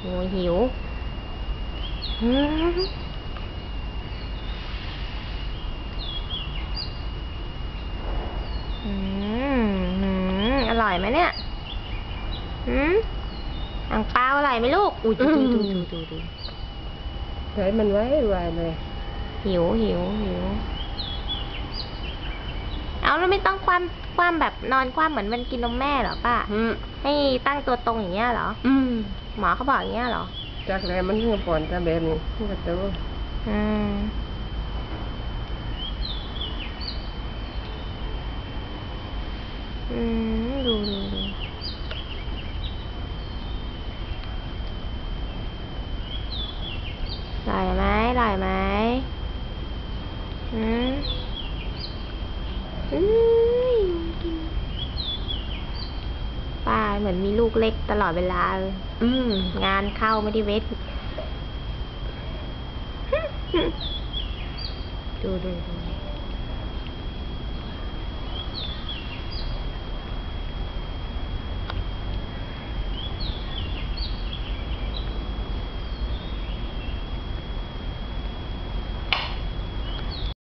โอ้ยหิวอืมอืมอร่อยไหมเนี่ยอืมอ่างเปาอร่อยไหมลูก อุ้ยดูดูดูดูดูใช้มันไว้ไวเลย หิวหิวหิว เอาแล้วไม่ต้องความ ความแบบนอนความเหมือนมันกินนมแม่เหรอป้าอืมให้ตั้งตัวตรงอย่างเงี้ยเหรอ อืมหมอเขาบอกอย่างเงี้ยเหรอ จากแล้วมันเพิ่งป่อนตาแบบนี้มันก็ตัวอืมอืมดูดูดูอร่อยไหมอร่อยไหมอืมอืมกินป้า เหมือนมีลูกเล็กตลอดเวลาเลยอืม งานเข้าไม่ได้เวทดูดูดู